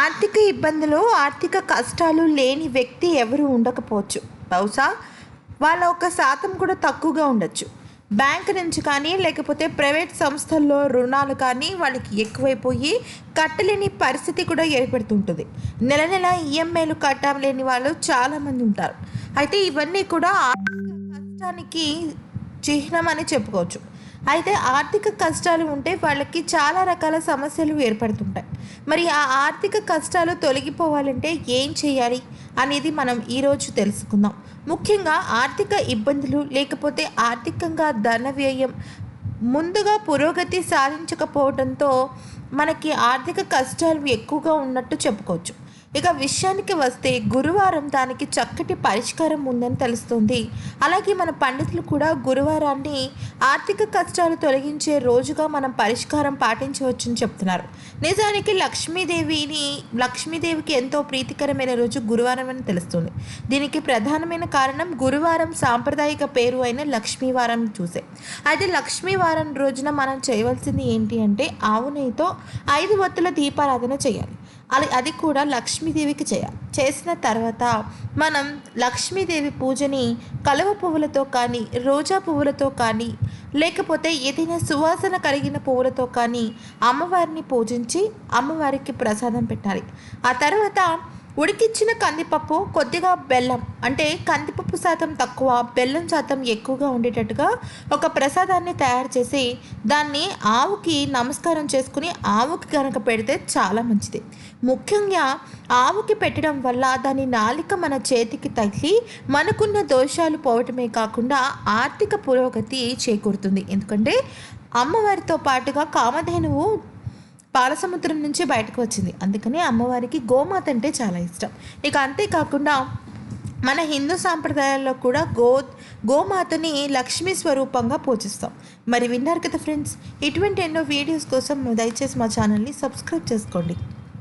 ఆర్థిక ఇబ్బందులు ఆర్థిక కష్టాలు లేని వ్యక్తి ఎవరు ఉండకపోవచ్చు. బహుశా వాళ్ళ ఒక శాతం కూడా తక్కువగా ఉండొచ్చు. బ్యాంక్ నుంచి కానీ లేకపోతే ప్రైవేట్ సంస్థల్లో రుణాలు కానీ వాళ్ళకి ఎక్కువైపోయి కట్టలేని పరిస్థితి కూడా ఏర్పడుతుంటుంది. నెల నెల ఈఎంఐలు కట్టలేని వాళ్ళు చాలామంది ఉంటారు. అయితే ఇవన్నీ కూడా ఆర్థిక కష్టానికి చిహ్నం అని చెప్పుకోవచ్చు. అయితే ఆర్థిక కష్టాలు ఉంటే వాళ్ళకి చాలా రకాల సమస్యలు ఏర్పడుతుంటాయి. మరి ఆ ఆర్థిక కష్టాలు తొలగిపోవాలంటే ఏం చేయాలి అనేది మనం ఈరోజు తెలుసుకుందాం. ముఖ్యంగా ఆర్థిక ఇబ్బందులు లేకపోతే ఆర్థికంగా ధన వ్యయం ముందుగా పురోగతి సాధించకపోవడంతో మనకి ఆర్థిక కష్టాలు ఎక్కువగా ఉన్నట్టు చెప్పుకోవచ్చు. ఇక విషయానికి వస్తే గురువారం దానికి చక్కటి పరిష్కారం ఉందని తెలుస్తుంది. అలాగే మన పండితులు కూడా గురువారాన్ని ఆర్థిక కష్టాలు తొలగించే రోజుగా మనం పరిష్కారం పాటించవచ్చని చెప్తున్నారు. నిజానికి లక్ష్మీదేవిని లక్ష్మీదేవికి ఎంతో ప్రీతికరమైన రోజు గురువారం అని తెలుస్తుంది. దీనికి ప్రధానమైన కారణం గురువారం సాంప్రదాయిక పేరు అయిన లక్ష్మీవారం చూసే. అయితే లక్ష్మీవారం రోజున మనం చేయవలసింది ఏంటి అంటే ఆవు నెయ్యితో ఐదు వత్తుల దీపారాధన చేయాలి. అది అది కూడా లక్ష్మీదేవికి చేయాలి చేసిన తర్వాత మనం లక్ష్మీదేవి పూజని కలువ పువ్వులతో కానీ రోజా పువ్వులతో కానీ లేకపోతే ఏదైనా సువాసన కలిగిన పువ్వులతో కానీ అమ్మవారిని పూజించి అమ్మవారికి ప్రసాదం పెట్టాలి. ఆ తర్వాత ఉడికిచ్చిన కందిపప్పు కొద్దిగా బెల్లం అంటే కందిపప్పు శాతం తక్కువ బెల్లం శాతం ఎక్కువగా ఉండేటట్టుగా ఒక ప్రసాదాన్ని తయారు చేసి దాన్ని ఆవుకి నమస్కారం చేసుకుని ఆవుకి కనుక పెడితే చాలా మంచిది. ముఖ్యంగా ఆవుకి పెట్టడం వల్ల దాని నాలిక మన చేతికి తగిలి మనకున్న దోషాలు పోవటమే కాకుండా ఆర్థిక పురోగతి చేకూరుతుంది. ఎందుకంటే అమ్మవారితో పాటుగా కామధేనువు పాలసముద్రం నుంచి బయటకు వచ్చింది. అందుకనే అమ్మవారికి గోమాత అంటే చాలా ఇష్టం. ఇక అంతేకాకుండా మన హిందూ సాంప్రదాయాల్లో కూడా గో గోమాతని లక్ష్మీ స్వరూపంగా పూజిస్తాం. మరి విన్నారు కదా ఫ్రెండ్స్? ఇటువంటి ఎన్నో వీడియోస్ కోసం దయచేసి మా ఛానల్ని సబ్స్క్రైబ్ చేసుకోండి.